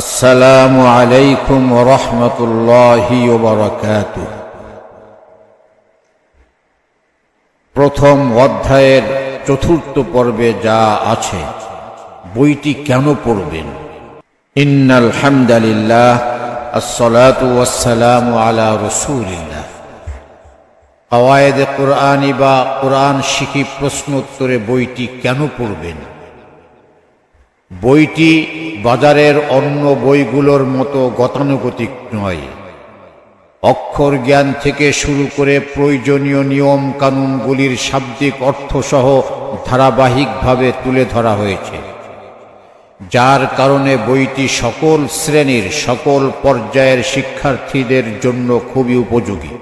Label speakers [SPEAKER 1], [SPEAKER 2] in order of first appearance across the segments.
[SPEAKER 1] আসসালামু আলাইকুম الله وبركاته প্রথম অধ্যায়ের চতুর্থ পর্বে যা আছে, বইটি কেন পড়বেন? ইন্নাল হামদালিল্লাহ, আসসালাতু ওয়াসসালামু আলা রসুলিল্লাহ। আওয়ায়েদে কোরআনি বা কোরআন শিখি প্রশ্নোত্তরে বইটি কেন পড়বেন? বইটি বাজারের অন্য বইগুলোর মতো গতানুগতিক নয়। অক্ষর জ্ঞান থেকে শুরু করে প্রয়োজনীয় নিয়ম কানুনগুলির শাব্দিক অর্থসহ ধারাবাহিকভাবে তুলে ধরা হয়েছে। যার কারণে বইটি সকল শ্রেণির, সকল পর্যায়ের শিক্ষার্থীদের জন্য খুবই উপযোগী।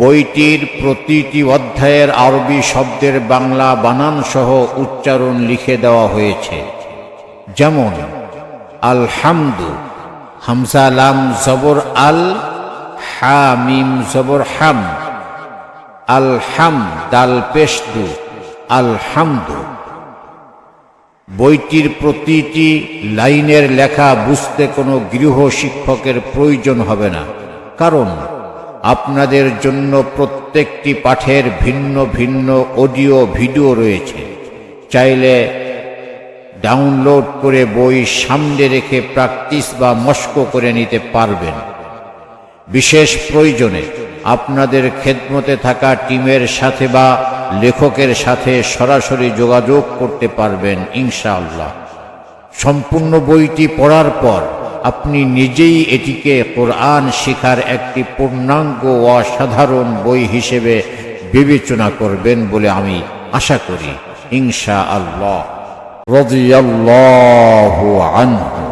[SPEAKER 1] বইটির প্রতিটি অধ্যায়ের আরবি শব্দের বাংলা বানান সহ উচ্চারণ লিখে দেওয়া হয়েছে। যেমন, আলহামদু হামজা লাম জবর আল, হামিম জবর হাম আলহাম দাল পেশদু, আলহামদু। বইটির প্রতিটি লাইনের লেখা বুঝতে কোনো গৃহ শিক্ষকের প্রয়োজন হবে না, কারণ আপনাদের জন্য প্রত্যেকটি পাঠের ভিন্ন ভিন্ন অডিও ভিডিও রয়েছে। চাইলে ডাউনলোড করে বই সামনে রেখে প্র্যাকটিস বা মস্ক করে নিতে পারবেন। বিশেষ প্রয়োজনে আপনাদের খেদমতে থাকা টিমের সাথে বা লেখকের সাথে সরাসরি যোগাযোগ করতে পারবেন ইনশাআল্লাহ। সম্পূর্ণ বইটি পড়ার পর আপনি নিজেই এটিকে কোরআন শিখার একটি পূর্ণাঙ্গ অসাধারণ বই হিসেবে বিবেচনা করবেন বলে আমি আশা করি ইনশা আল্লাহ রদিয়াল্লাহু আনহু।